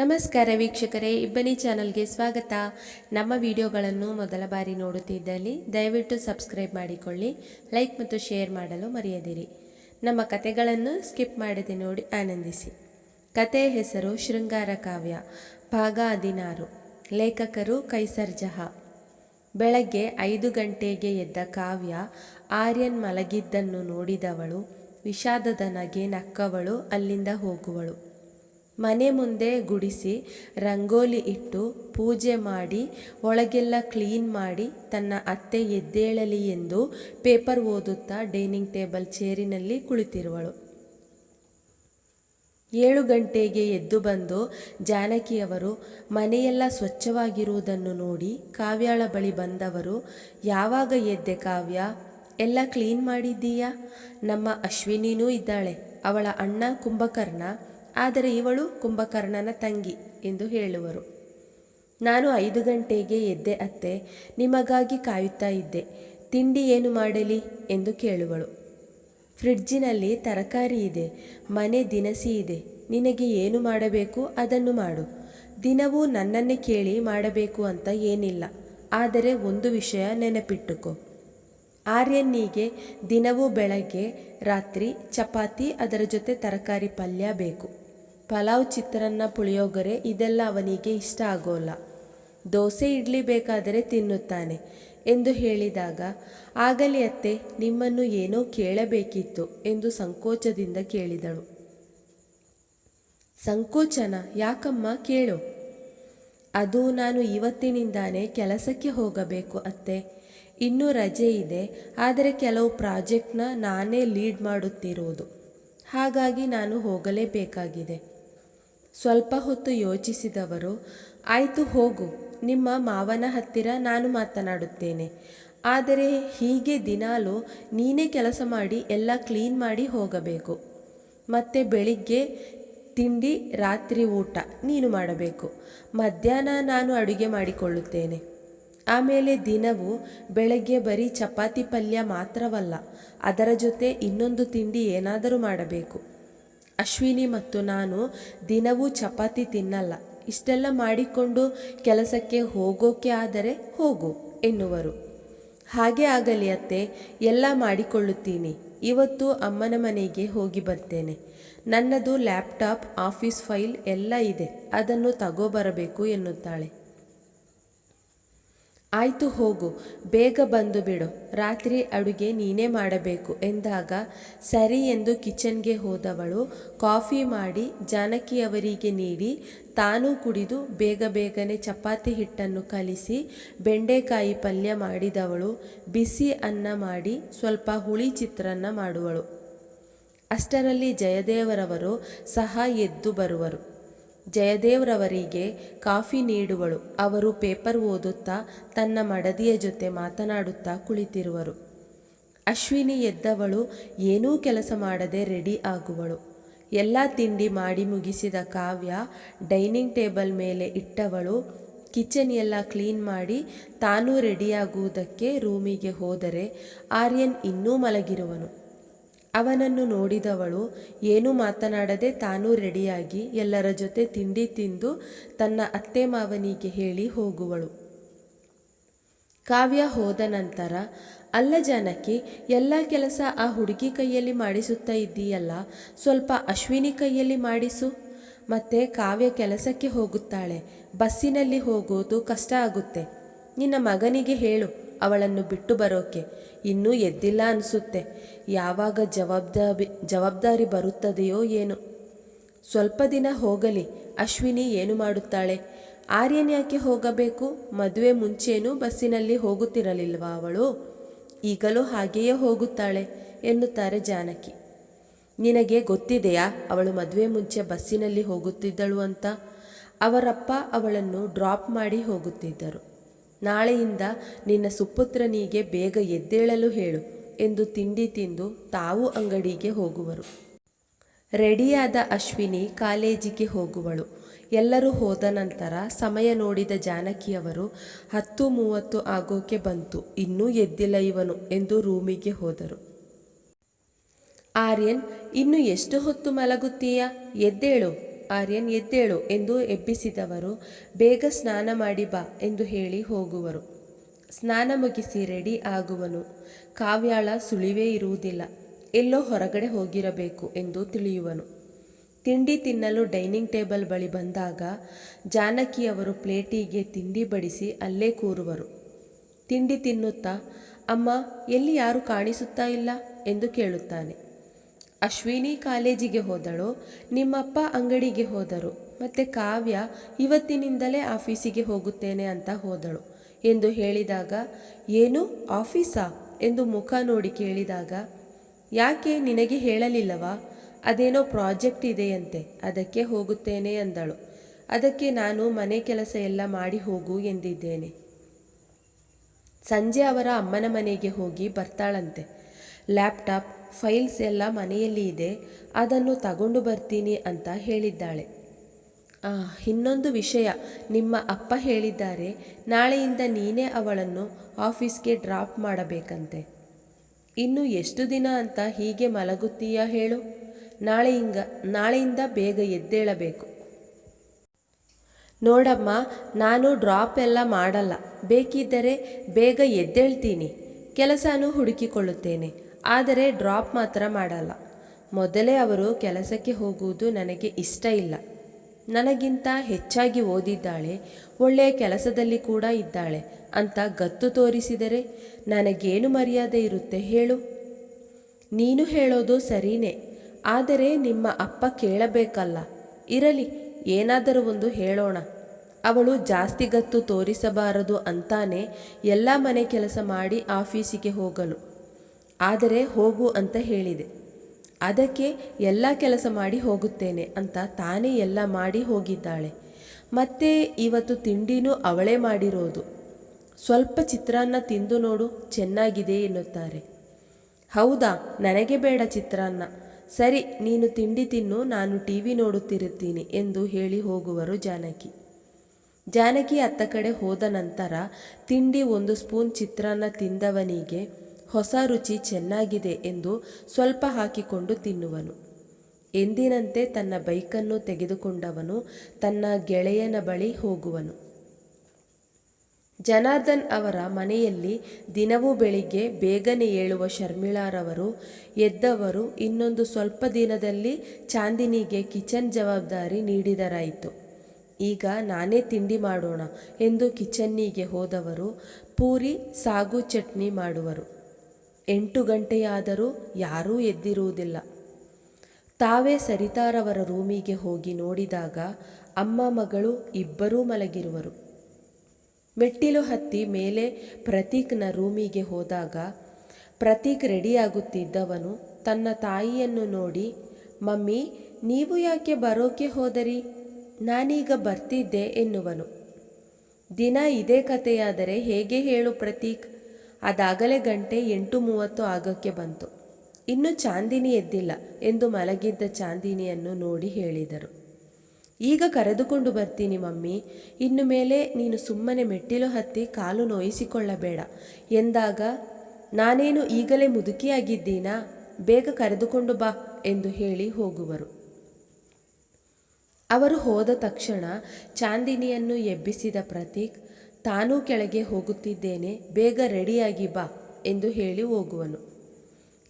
ನಮಸ್ಕಾರ ವೀಕ್ಷಕರೇ, ಇಬ್ಬನಿ ಚಾನಲ್ಗೆ ಸ್ವಾಗತ. ನಮ್ಮ ವಿಡಿಯೋಗಳನ್ನು ಮೊದಲ ಬಾರಿ ನೋಡುತ್ತಿದ್ದಲ್ಲಿ ದಯವಿಟ್ಟು ಸಬ್ಸ್ಕ್ರೈಬ್ ಮಾಡಿಕೊಳ್ಳಿ, ಲೈಕ್ ಮತ್ತು ಶೇರ್ ಮಾಡಲು ಮರೆಯದಿರಿ. ನಮ್ಮ ಕತೆಗಳನ್ನು ಸ್ಕಿಪ್ ಮಾಡದೆ ನೋಡಿ ಆನಂದಿಸಿ. ಕತೆ ಹೆಸರು ಶೃಂಗಾರ ಕಾವ್ಯ, ಭಾಗ ಹದಿನಾರು. ಲೇಖಕರು ಕೈಸರ್ ಜಹಾ. ಬೆಳಗ್ಗೆ ಐದು ಗಂಟೆಗೆ ಎದ್ದ ಕಾವ್ಯ, ಆರ್ಯನ್ ಮಲಗಿದ್ದನ್ನು ನೋಡಿದವಳು, ವಿಷಾದದ ನಗೆ ನಕ್ಕವಳು, ಅಲ್ಲಿಂದ ಹೋಗುವಳು. ಮನೆ ಮುಂದೆ ಗುಡಿಸಿ ರಂಗೋಲಿ ಇಟ್ಟು ಪೂಜೆ ಮಾಡಿ, ಒಳಗೆಲ್ಲ ಕ್ಲೀನ್ ಮಾಡಿ ತನ್ನ ಅತ್ತೆ ಎದ್ದೇಳಲಿ ಎಂದು ಪೇಪರ್ ಓದುತ್ತಾ ಡೈನಿಂಗ್ ಟೇಬಲ್ ಚೇರಿನಲ್ಲಿ ಕುಳಿತಿರುವಳು. ಏಳು ಗಂಟೆಗೆ ಎದ್ದು ಬಂದು ಜಾನಕಿಯವರು ಮನೆಯೆಲ್ಲ ಸ್ವಚ್ಛವಾಗಿರುವುದನ್ನು ನೋಡಿ ಕಾವ್ಯಾಳ ಬಳಿ ಬಂದವರು, ಯಾವಾಗ ಎದ್ದೆ ಕಾವ್ಯ? ಎಲ್ಲ ಕ್ಲೀನ್ ಮಾಡಿದ್ದೀಯಾ? ನಮ್ಮ ಅಶ್ವಿನಿನೂ ಇದ್ದಾಳೆ, ಅವಳ ಅಣ್ಣ ಕುಂಭಕರ್ಣ ಆದರೆ ಇವಳು ಕುಂಭಕರ್ಣನ ತಂಗಿ ಎಂದು ಹೇಳುವರು. ನಾನು ಐದು ಗಂಟೆಗೆ ಎದ್ದೆ ಅತ್ತೆ, ನಿಮಗಾಗಿ ಕಾಯುತ್ತಾ ಇದ್ದೆ, ತಿಂಡಿ ಏನು ಮಾಡಲಿ ಎಂದು ಕೇಳುವಳು. ಫ್ರಿಡ್ಜಿನಲ್ಲಿ ತರಕಾರಿ ಇದೆ, ಮನೆ ದಿನಸಿ ಇದೆ, ನಿನಗೆ ಏನು ಮಾಡಬೇಕು ಅದನ್ನು ಮಾಡು. ದಿನವೂ ನನ್ನನ್ನೇ ಕೇಳಿ ಮಾಡಬೇಕು ಅಂತ ಏನಿಲ್ಲ, ಆದರೆ ಒಂದು ವಿಷಯ ನೆನಪಿಟ್ಟುಕೋ. ಆರ್ಯನ್ನಿಗೆ ದಿನವೂ ಬೆಳಗ್ಗೆ, ರಾತ್ರಿ ಚಪಾತಿ ಅದರ ಜೊತೆ ತರಕಾರಿ ಪಲ್ಯ ಬೇಕು. ಪಲಾವ್ ಚಿತ್ರಾನ್ನ ಪುಳಿಯೋಗರೆ ಇದೆಲ್ಲ ಅವನಿಗೆ ಇಷ್ಟ ಆಗೋಲ್ಲ. ದೋಸೆ ಇಡ್ಲಿ ಬೇಕಾದರೆ ತಿನ್ನುತ್ತಾನೆ ಎಂದು ಹೇಳಿದಾಗ, ಆಗಲಿ ಅತ್ತೆ, ನಿಮ್ಮನ್ನು ಏನೋ ಕೇಳಬೇಕಿತ್ತು ಎಂದು ಸಂಕೋಚದಿಂದ ಕೇಳಿದಳು. ಸಂಕೋಚನ? ಯಾಕಮ್ಮ? ಕೇಳು. ಅದು ನಾನು ಇವತ್ತಿನಿಂದಾನೇ ಕೆಲಸಕ್ಕೆ ಹೋಗಬೇಕು ಅತ್ತೆ. ಇನ್ನೂ ರಜೆ ಇದೆ, ಆದರೆ ಕೆಲವು ಪ್ರಾಜೆಕ್ಟ್ನ ನಾನೇ ಲೀಡ್ ಮಾಡುತ್ತಿರುವುದು ಹಾಗಾಗಿ ನಾನು ಹೋಗಲೇಬೇಕಾಗಿದೆ. ಸ್ವಲ್ಪ ಹೊತ್ತು ಯೋಚಿಸಿದವರು, ಆಯಿತು ಹೋಗು, ನಿಮ್ಮ ಮಾವನ ಹತ್ತಿರ ನಾನು ಮಾತನಾಡುತ್ತೇನೆ. ಆದರೆ ಹೀಗೆ ದಿನಾಲೂ ನೀನೇ ಕೆಲಸ ಮಾಡಿ ಎಲ್ಲ ಕ್ಲೀನ್ ಮಾಡಿ ಹೋಗಬೇಕು. ಮತ್ತೆ ಬೆಳಿಗ್ಗೆ ತಿಂಡಿ, ರಾತ್ರಿ ಊಟ ನೀನು ಮಾಡಬೇಕು. ಮಧ್ಯಾಹ್ನ ನಾನು ಅಡುಗೆ ಮಾಡಿಕೊಳ್ಳುತ್ತೇನೆ. ಆಮೇಲೆ ದಿನವೂ ಬೆಳಗ್ಗೆ ಬರೀ ಚಪಾತಿ ಪಲ್ಯ ಮಾತ್ರವಲ್ಲ, ಅದರ ಜೊತೆ ಇನ್ನೊಂದು ತಿಂಡಿ ಏನಾದರೂ ಮಾಡಬೇಕು. ಅಶ್ವಿನಿ ಮತ್ತು ನಾನು ದಿನವೂ ಚಪಾತಿ ತಿನ್ನಲ್ಲ. ಇಷ್ಟೆಲ್ಲ ಮಾಡಿಕೊಂಡು ಕೆಲಸಕ್ಕೆ ಹೋಗೋಕೆ ಆದರೆ ಹೋಗು ಎನ್ನುವರು. ಹಾಗೆ ಆಗಲಿ ಅತ್ತೆ, ಎಲ್ಲ ಮಾಡಿಕೊಳ್ಳುತ್ತೀನಿ. ಇವತ್ತು ಅಮ್ಮನ ಮನೆಗೆ ಹೋಗಿ ಬರ್ತೇನೆ. ನನ್ನದು ಲ್ಯಾಪ್ಟಾಪ್, ಆಫೀಸ್ ಫೈಲ್ ಎಲ್ಲ ಇದೆ. ಅದನ್ನು ತಗೋಬರಬೇಕು ಎನ್ನುತ್ತಾಳೆ. ಆಯಿತು ಹೋಗು, ಬೇಗ ಬಂದು ಬಿಡು. ರಾತ್ರಿ ಅಡುಗೆ ನೀನೇ ಮಾಡಬೇಕು ಎಂದಾಗ ಸರಿ ಎಂದು ಕಿಚನ್ಗೆ ಹೋದವಳು ಕಾಫಿ ಮಾಡಿ ಜಾನಕಿಯವರಿಗೆ ನೀಡಿ ತಾನೂ ಕುಡಿದು ಬೇಗ ಬೇಗನೆ ಚಪಾತಿ ಹಿಟ್ಟನ್ನು ಕಲಿಸಿ ಬೆಂಡೆಕಾಯಿ ಪಲ್ಯ ಮಾಡಿದವಳು ಬಿಸಿ ಅನ್ನ ಮಾಡಿ ಸ್ವಲ್ಪ ಹುಳಿ ಚಿತ್ರಾನ್ನ ಮಾಡುವಳು. ಅಷ್ಟರಲ್ಲಿ ಜಯದೇವರವರು ಸಹ ಎದ್ದು ಬರುವರು. ಜಯದೇವ್ರವರಿಗೆ ಕಾಫಿ ನೀಡುವಳು. ಅವರು ಪೇಪರ್ ಓದುತ್ತಾ ತನ್ನ ಮಡದಿಯ ಜೊತೆ ಮಾತನಾಡುತ್ತಾ ಕುಳಿತಿರುವರು. ಅಶ್ವಿನಿ ಎದ್ದವಳು, ಏನೂ ಕೆಲಸ ಮಾಡದೆ ರೆಡಿ ಆಗುವಳು. ಎಲ್ಲ ತಿಂಡಿ ಮಾಡಿ ಮುಗಿಸಿದ ಕಾವ್ಯ ಡೈನಿಂಗ್ ಟೇಬಲ್ ಮೇಲೆ ಇಟ್ಟವಳು. ಕಿಚನ್ ಎಲ್ಲ ಕ್ಲೀನ್ ಮಾಡಿ ತಾನೂ ರೆಡಿಯಾಗುವುದಕ್ಕೆ ರೂಮಿಗೆ ಹೋದರೆ ಆರ್ಯನ್ ಇನ್ನೂ ಮಲಗಿರುವನು. ಅವನನ್ನು ನೋಡಿದವಳು, ಏನೂ ಮಾತನಾಡದೆ ತಾನೂ ರೆಡಿಯಾಗಿ ಎಲ್ಲರ ಜೊತೆ ತಿಂಡಿ ತಿಂದು ತನ್ನ ಅತ್ತೆ ಮಾವನಿಗೆ ಹೇಳಿ ಹೋಗುವಳು. ಕಾವ್ಯ ಹೋದ ನಂತರ, ಅಲ್ಲ ಜಾನಕಿ, ಎಲ್ಲ ಕೆಲಸ ಆ ಹುಡುಗಿ ಕೈಯಲ್ಲಿ ಮಾಡಿಸುತ್ತಾ ಇದ್ದೀಯಲ್ಲ, ಸ್ವಲ್ಪ ಅಶ್ವಿನಿ ಕೈಯಲ್ಲಿ ಮಾಡಿಸು. ಮತ್ತೆ ಕಾವ್ಯ ಕೆಲಸಕ್ಕೆ ಹೋಗುತ್ತಾಳೆ, ಬಸ್ಸಿನಲ್ಲಿ ಹೋಗೋದು ಕಷ್ಟ ಆಗುತ್ತೆ. ನಿನ್ನ ಮಗನಿಗೆ ಹೇಳು. ಅವಳನ್ನು ಬಿಟ್ಟು ಬರೋಕೆ. ಇನ್ನೂ ಎದ್ದಿಲ್ಲ ಅನಿಸುತ್ತೆ. ಯಾವಾಗ ಜವಾಬ್ದಾರಿ ಜವಾಬ್ದಾರಿ ಬರುತ್ತದೆಯೋ ಏನು. ಸ್ವಲ್ಪ ದಿನ ಹೋಗಲಿ. ಅಶ್ವಿನಿ ಏನು ಮಾಡುತ್ತಾಳೆ? ಆರ್ಯನ್ ಯಾಕೆ ಹೋಗಬೇಕು? ಮದುವೆ ಮುಂಚೆನೂ ಬಸ್ಸಿನಲ್ಲಿ ಹೋಗುತ್ತಿರಲಿಲ್ವಾ ಅವಳು? ಈಗಲೂ ಹಾಗೆಯೇ ಹೋಗುತ್ತಾಳೆ ಎನ್ನುತ್ತಾರೆ ಜಾನಕಿ. ನಿನಗೆ ಗೊತ್ತಿದೆಯಾ ಅವಳು ಮದುವೆ ಮುಂಚೆ ಬಸ್ಸಿನಲ್ಲಿ ಹೋಗುತ್ತಿದ್ದಳು ಅಂತ? ಅವರಪ್ಪ ಅವಳನ್ನು ಡ್ರಾಪ್ ಮಾಡಿ ಹೋಗುತ್ತಿದ್ದರು. ನಾಳೆಯಿಂದ ನಿನ್ನ ಸುಪುತ್ರನಿಗೆ ಬೇಗ ಎದ್ದೇಳಲು ಹೇಳು ಎಂದು ತಿಂಡಿ ತಿಂದು ತಾವು ಅಂಗಡಿಗೆ ಹೋಗುವರು. ರೆಡಿಯಾದ ಅಶ್ವಿನಿ ಕಾಲೇಜಿಗೆ ಹೋಗುವಳು. ಎಲ್ಲರೂ ಹೋದ ನಂತರ ಸಮಯ ನೋಡಿದ ಜಾನಕಿಯವರು ಹತ್ತು ಮೂವತ್ತು ಆಗೋಕೆ ಬಂತು, ಇನ್ನೂ ಎದ್ದಿಲ್ಲ ಇವನು ಎಂದು ರೂಮಿಗೆ ಹೋದರು. ಆರ್ಯನ್, ಇನ್ನು ಎಷ್ಟು ಹೊತ್ತು ಮಲಗುತ್ತೀಯಾ? ಎದ್ದೇಳು. ಆರ್ಯನ್, ಎದ್ದೇಳು ಎಂದು ಎಬ್ಬಿಸಿದವರು, ಬೇಗ ಸ್ನಾನ ಮಾಡಿ ಬಾ ಎಂದು ಹೇಳಿ ಹೋಗುವರು. ಸ್ನಾನ ಮುಗಿಸಿ ರೆಡಿ ಆಗುವನು. ಕಾವ್ಯಾಳ ಸುಳಿವೇ ಇರುವುದಿಲ್ಲ. ಎಲ್ಲೋ ಹೊರಗಡೆ ಹೋಗಿರಬೇಕು ಎಂದು ತಿಳಿಯುವನು. ತಿಂಡಿ ತಿನ್ನಲು ಡೈನಿಂಗ್ ಟೇಬಲ್ ಬಳಿ ಬಂದಾಗ ಜಾನಕಿಯವರು ಪ್ಲೇಟಿಗೆ ತಿಂಡಿ ಬಡಿಸಿ ಅಲ್ಲೇ ಕೂರುವರು. ತಿಂಡಿ ತಿನ್ನುತ್ತಾ, ಅಮ್ಮ, ಎಲ್ಲಿ ಯಾರು ಕಾಣಿಸುತ್ತಾ ಇಲ್ಲ? ಎಂದು ಕೇಳುತ್ತಾನೆ. ಅಶ್ವಿನಿ ಕಾಲೇಜಿಗೆ ಹೋದಳು, ನಿಮ್ಮಪ್ಪ ಅಂಗಡಿಗೆ ಹೋದರು, ಮತ್ತೆ ಕಾವ್ಯ ಇವತ್ತಿನಿಂದಲೇ ಆಫೀಸಿಗೆ ಹೋಗುತ್ತೇನೆ ಅಂತ ಹೋದಳು ಎಂದು ಹೇಳಿದಾಗ, ಏನು, ಆಫೀಸಾ? ಎಂದು ಮುಖ ನೋಡಿ ಕೇಳಿದಾಗ, ಯಾಕೆ, ನಿನಗೆ ಹೇಳಲಿಲ್ಲವಾ? ಅದೇನೋ ಪ್ರಾಜೆಕ್ಟ್ ಇದೆಯಂತೆ, ಅದಕ್ಕೆ ಹೋಗುತ್ತೇನೆ ಅಂದಳು. ಅದಕ್ಕೆ ನಾನು ಮನೆ ಕೆಲಸ ಎಲ್ಲ ಮಾಡಿ ಹೋಗು ಎಂದಿದ್ದೇನೆ. ಸಂಜೆ ಅವರ ಅಮ್ಮನ ಮನೆಗೆ ಹೋಗಿ ಬರ್ತಾಳಂತೆ. ಲ್ಯಾಪ್ಟಾಪ್ ಫೈಲ್ಸ್ ಎಲ್ಲ ಮನೆಯಲ್ಲಿ ಇದೆ, ಅದನ್ನು ತಗೊಂಡು ಬರ್ತೀನಿ ಅಂತ ಹೇಳಿದ್ದಾಳೆ. ಇನ್ನೊಂದು ವಿಷಯ. ನಿಮ್ಮ ಅಪ್ಪ ಹೇಳಿದ್ದಾರೆ, ನಾಳೆಯಿಂದ ನೀನೇ ಅವಳನ್ನು ಆಫೀಸ್ಗೆ ಡ್ರಾಪ್ ಮಾಡಬೇಕಂತೆ. ಇನ್ನು ಎಷ್ಟು ದಿನ ಅಂತ ಹೀಗೆ ಮಲಗುತ್ತೀಯಾ ಹೇಳು. ನಾಳೆಯಿಂದ ನಾಳೆಯಿಂದ ಬೇಗ ಎದ್ದೇಳಬೇಕು. ನೋಡಮ್ಮ, ನಾನು ಡ್ರಾಪ್ ಎಲ್ಲ ಮಾಡಲ್ಲ. ಬೇಕಿದ್ದರೆ ಬೇಗ ಎದ್ದೇಳ್ತೀನಿ. ಕೆಲಸನೂ ಹುಡುಕಿಕೊಳ್ಳುತ್ತೇನೆ. ಆದರೆ ಡ್ರಾಪ್ ಮಾತ್ರ ಮಾಡಲ್ಲ. ಮೊದಲೇ ಅವರು ಕೆಲಸಕ್ಕೆ ಹೋಗುವುದು ನನಗೆ ಇಷ್ಟ ಇಲ್ಲ. ನನಗಿಂತ ಹೆಚ್ಚಾಗಿ ಓದಿದ್ದಾಳೆ, ಒಳ್ಳೆಯ ಕೆಲಸದಲ್ಲಿ ಕೂಡ ಇದ್ದಾಳೆ ಅಂತ ಗತ್ತು ತೋರಿಸಿದರೆ ನನಗೇನು ಮರ್ಯಾದೆ ಇರುತ್ತೆ ಹೇಳು? ನೀನು ಹೇಳೋದು ಸರಿನೇ, ಆದರೆ ನಿಮ್ಮ ಅಪ್ಪ ಕೇಳಬೇಕಲ್ಲ. ಇರಲಿ, ಏನಾದರೂ ಒಂದು ಹೇಳೋಣ. ಅವಳು ಜಾಸ್ತಿ ಗತ್ತು ತೋರಿಸಬಾರದು ಅಂತಾನೆ ಎಲ್ಲ ಮನೆ ಕೆಲಸ ಮಾಡಿ ಆಫೀಸಿಗೆ ಹೋಗಲು. ಆದರೆ ಹೋಗು ಅಂತ ಹೇಳಿದೆ. ಅದಕ್ಕೆ ಎಲ್ಲ ಕೆಲಸ ಮಾಡಿ ಹೋಗುತ್ತೇನೆ ಅಂತ ತಾನೇ ಎಲ್ಲ ಮಾಡಿ ಹೋಗಿದ್ದಾಳೆ. ಮತ್ತೆ ಇವತ್ತು ತಿಂಡಿನೂ ಅವಳೇ ಮಾಡಿರೋದು. ಸ್ವಲ್ಪ ಚಿತ್ರಾನ್ನ ತಿಂದು ನೋಡು, ಚೆನ್ನಾಗಿದೆ ಎನ್ನುತ್ತಾರೆ. ಹೌದಾ, ನನಗೆ ಬೇಡ ಚಿತ್ರಾನ್ನ. ಸರಿ, ನೀನು ತಿಂಡಿ ತಿನ್ನು, ನಾನು ಟಿ ವಿ ನೋಡುತ್ತಿರುತ್ತೀನಿ ಎಂದು ಹೇಳಿ ಹೋಗುವರು ಜಾನಕಿ. ಜಾನಕಿ ಅತ್ತ ಕಡೆ ಹೋದ ನಂತರ ತಿಂಡಿ ಒಂದು ಸ್ಪೂನ್ ಚಿತ್ರಾನ್ನ ತಿಂದವನಿಗೆ ಹೊಸ ರುಚಿ ಚೆನ್ನಾಗಿದೆ ಎಂದು ಸ್ವಲ್ಪ ಹಾಕಿಕೊಂಡು ತಿನ್ನುವನು. ಎಂದಿನಂತೆ ತನ್ನ ಬೈಕನ್ನು ತೆಗೆದುಕೊಂಡವನು, ತನ್ನ ಗೆಳೆಯನ ಬಳಿ ಹೋಗುವನು. ಜನಾರ್ದನ್ ಅವರ ಮನೆಯಲ್ಲಿ ದಿನವೂ ಬೆಳಿಗ್ಗೆ ಬೇಗನೆ ಏಳುವ ಶರ್ಮಿಳಾರವರು ಎದ್ದವರು ಇನ್ನೊಂದು ಸ್ವಲ್ಪ ದಿನದಲ್ಲಿ ಚಾಂದಿನಿಗೆ ಕಿಚನ್ ಜವಾಬ್ದಾರಿ ನೀಡಿದರಾಯಿತು. ಈಗ ನಾನೇ ತಿಂಡಿ ಮಾಡೋಣ ಎಂದು ಕಿಚನ್ನಿಗೆ ಹೋದವರು, ಪೂರಿ, ಸಾಗು ಚಟ್ನಿ ಮಾಡುವರು. ಎಂಟು ಗಂಟೆಯಾದರೂ ಯಾರೂ ಎದ್ದಿರುವುದಿಲ್ಲ. ತಾವೇ ಸರಿತಾರವರ ರೂಮಿಗೆ ಹೋಗಿ ನೋಡಿದಾಗ ಅಮ್ಮ ಮಗಳು ಇಬ್ಬರೂ ಮಲಗಿರುವರು. ಮೆಟ್ಟಿಲು ಹತ್ತಿ ಮೇಲೆ ಪ್ರತೀಕ್ನ ರೂಮಿಗೆ ಹೋದಾಗ ಪ್ರತೀಕ್ ರೆಡಿಯಾಗುತ್ತಿದ್ದವನು ತನ್ನ ತಾಯಿಯನ್ನು ನೋಡಿ, ಮಮ್ಮಿ, ನೀವು ಯಾಕೆ ಬರೋಕೆ ಹೋದರಿ? ನಾನೀಗ ಬರ್ತಿದ್ದೆ, ಎನ್ನುವನು. ದಿನ ಇದೇ ಕಥೆಯಾದರೆ ಹೇಗೆ ಹೇಳು ಪ್ರತೀಕ್? ಅದಾಗಲೇ ಗಂಟೆ ಎಂಟು ಮೂವತ್ತು ಆಗೋಕ್ಕೆ ಬಂತು. ಇನ್ನು ಚಾಂದಿನಿ ಎದ್ದಿಲ್ಲ ಎಂದು ಮಲಗಿದ್ದ ಚಾಂದಿನಿಯನ್ನು ನೋಡಿ ಹೇಳಿದರು. ಈಗ ಕರೆದುಕೊಂಡು ಬರ್ತೀನಿ ಮಮ್ಮಿ, ಇನ್ನು ಮೇಲೆ ನೀನು ಸುಮ್ಮನೆ ಮೆಟ್ಟಿಲು ಹತ್ತಿ ಕಾಲು ನೋಯಿಸಿಕೊಳ್ಳಬೇಡ. ಎಂದಾಗ, ನಾನೇನು ಈಗಲೇ ಮುದುಕಿಯಾಗಿದ್ದೀನಾ? ಬೇಗ ಕರೆದುಕೊಂಡು ಬಾ ಎಂದು ಹೇಳಿ ಹೋಗುವರು. ಅವರು ಹೋದ ತಕ್ಷಣ ಚಾಂದಿನಿಯನ್ನು ಎಬ್ಬಿಸಿದ ಪ್ರತೀಕ್ ತಾನೂ ಕೆಳಗೆ ಹೋಗುತ್ತಿದ್ದೇನೆ, ಬೇಗ ರೆಡಿಯಾಗಿ ಬಾ ಎಂದು ಹೇಳಿ ಹೋಗುವನು.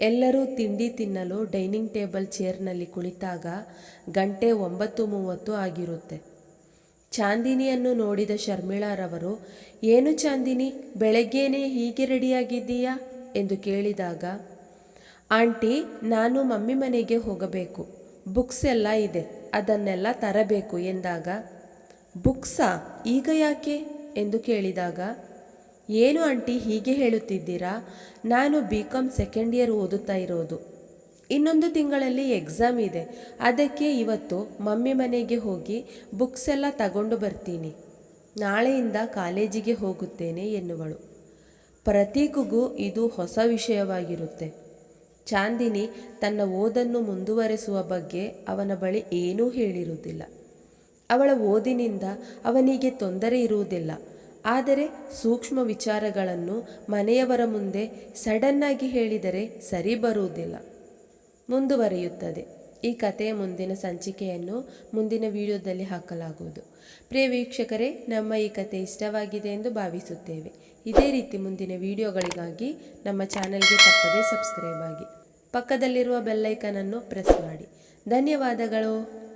ಎಲ್ಲರೂ ತಿಂಡಿ ತಿನ್ನಲು ಡೈನಿಂಗ್ ಟೇಬಲ್ ಚೇರ್ನಲ್ಲಿ ಕುಳಿತಾಗ ಗಂಟೆ ಒಂಬತ್ತು ಮೂವತ್ತು ಆಗಿರುತ್ತೆ. ಚಾಂದಿನಿಯನ್ನು ನೋಡಿದ ಶರ್ಮಿಳಾರವರು, ಏನು ಚಾಂದಿನಿ, ಬೆಳಗ್ಗೆನೇ ಹೀಗೆ ರೆಡಿಯಾಗಿದ್ದೀಯಾ? ಎಂದು ಕೇಳಿದಾಗ, ಆಂಟಿ, ನಾನು ಮಮ್ಮಿ ಮನೆಗೆ ಹೋಗಬೇಕು. ಬುಕ್ಸ್ ಎಲ್ಲ ಇದೆ, ಅದನ್ನೆಲ್ಲ ತರಬೇಕು ಎಂದಾಗ, ಬುಕ್ಸಾ? ಈಗ ಯಾಕೆ? ಎಂದು ಕೇಳಿದಾಗ, ಏನು ಆಂಟಿ ಹೀಗೆ ಹೇಳುತ್ತಿದ್ದೀರಾ? ನಾನು ಬಿ ಕಾಮ್ ಸೆಕೆಂಡ್ ಇಯರ್ ಓದುತ್ತಾ ಇರೋದು. ಇನ್ನೊಂದು ತಿಂಗಳಲ್ಲಿ ಎಕ್ಸಾಮ್ ಇದೆ. ಅದಕ್ಕೆ ಇವತ್ತು ಮಮ್ಮಿ ಮನೆಗೆ ಹೋಗಿ ಬುಕ್ಸ್ ಎಲ್ಲ ತಗೊಂಡು ಬರ್ತೀನಿ. ನಾಳೆಯಿಂದ ಕಾಲೇಜಿಗೆ ಹೋಗುತ್ತೇನೆ, ಎನ್ನುವಳು. ಪ್ರತೀಕಿಗೂ ಇದು ಹೊಸ ವಿಷಯವಾಗಿರುತ್ತೆ. ಚಾಂದಿನಿ ತನ್ನ ಓದನ್ನು ಮುಂದುವರೆಸುವ ಬಗ್ಗೆ ಅವನ ಬಳಿ ಏನೂ ಹೇಳಿರುವುದಿಲ್ಲ. ಅವಳ ಓದಿನಿಂದ ಅವನಿಗೆ ತೊಂದರೆ ಇರುವುದಿಲ್ಲ. ಆದರೆ ಸೂಕ್ಷ್ಮ ವಿಚಾರಗಳನ್ನು ಮನೆಯವರ ಮುಂದೆ ಸಡನ್ನಾಗಿ ಹೇಳಿದರೆ ಸರಿ ಬರುವುದಿಲ್ಲ. ಮುಂದುವರಿಯುತ್ತದೆ. ಈ ಕಥೆಯ ಮುಂದಿನ ಸಂಚಿಕೆಯನ್ನು ಮುಂದಿನ ವಿಡಿಯೋದಲ್ಲಿ ಹಾಕಲಾಗುವುದು. ಪ್ರಿಯ ವೀಕ್ಷಕರೇ, ನಮ್ಮ ಈ ಕತೆ ಇಷ್ಟವಾಗಿದೆ ಎಂದು ಭಾವಿಸುತ್ತೇವೆ. ಇದೇ ರೀತಿ ಮುಂದಿನ ವಿಡಿಯೋಗಳಿಗಾಗಿ ನಮ್ಮ ಚಾನೆಲ್ಗೆ ತಪ್ಪದೇ ಸಬ್ಸ್ಕ್ರೈಬ್ ಆಗಿ. ಪಕ್ಕದಲ್ಲಿರುವ ಬೆಲ್ಲೈಕನನ್ನು ಪ್ರೆಸ್ ಮಾಡಿ. ಧನ್ಯವಾದಗಳು.